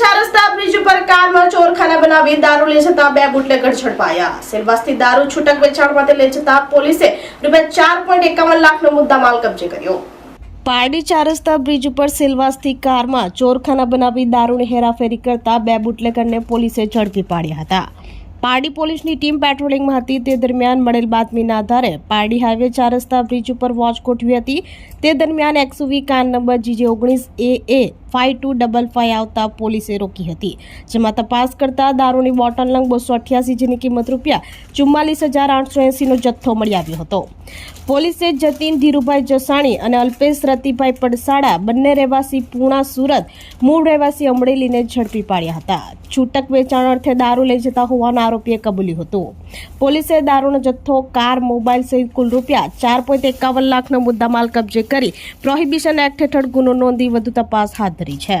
ચાર રસ્તા બ્રિજ ઉપર કારમાં ચોરખાના બનાવી દારૂ લઈ જતા બે બુટલેગર ઝડપાયા સેલવાસથી દારૂ છૂટક વેચાણ માટે લઈ જતા પોલીસે રૂપિયા ચાર પોઈન્ટ એકાવન લાખનો મુદ્દામાલ કબજે કર્યો. પારડી ચાર રસ્તા બ્રિજ ઉપર સેલવાસથી કારમાં ચોરખાના બનાવી દારૂની હેરાફેરી કરતા બે બુટલેગરને પોલીસે ઝડપી પાડ્યા હતા. પારડી પોલીસની ટીમ પેટ્રોલિંગમાં હતી. તે દરમિયાન મળેલ બાતમીના આધારે પારડી હાઈવે ચાર રસ્તા બ્રિજ ઉપર વોચ ગોઠવી હતી. તે દરમિયાન એક્સયુવી કાર નંબર જીજે ઓગણીસ A A five two double five આવતા પોલીસે રોકી હતી. જેમાં તપાસ કરતા દારૂની બોટલ નંગ બસો અઠ્યાસી જેની કિંમત રૂપિયા ચુમ્માલીસ હજાર આઠસો એંસીનો જથ્થો મળી આવ્યો હતો. પોલીસે જતીન ધીરુભાઈ જસાણી અને અલ્પેશ રતિભાઈ પડસાડા બંને રહેવાસી પૂણા સુરત, મૂળ રહેવાસી અમરેલીને ઝડપી પાડ્યા હતા. છૂટક વેચાણ અર્થે દારૂ લઈ જતા હોવાનું આરોપીએ કબૂલ્યું હતું. પોલીસે દારૂનો જથ્થો, કાર, મોબાઈલ સહિત કુલ રૂપિયા ચાર પોઈન્ટ એકાવન લાખનો મુદ્દામાલ કબજે કરી પ્રોહિબિશન એક્ટ હેઠળ ગુનો નોંધી વધુ તપાસ હાથ ધરી છે.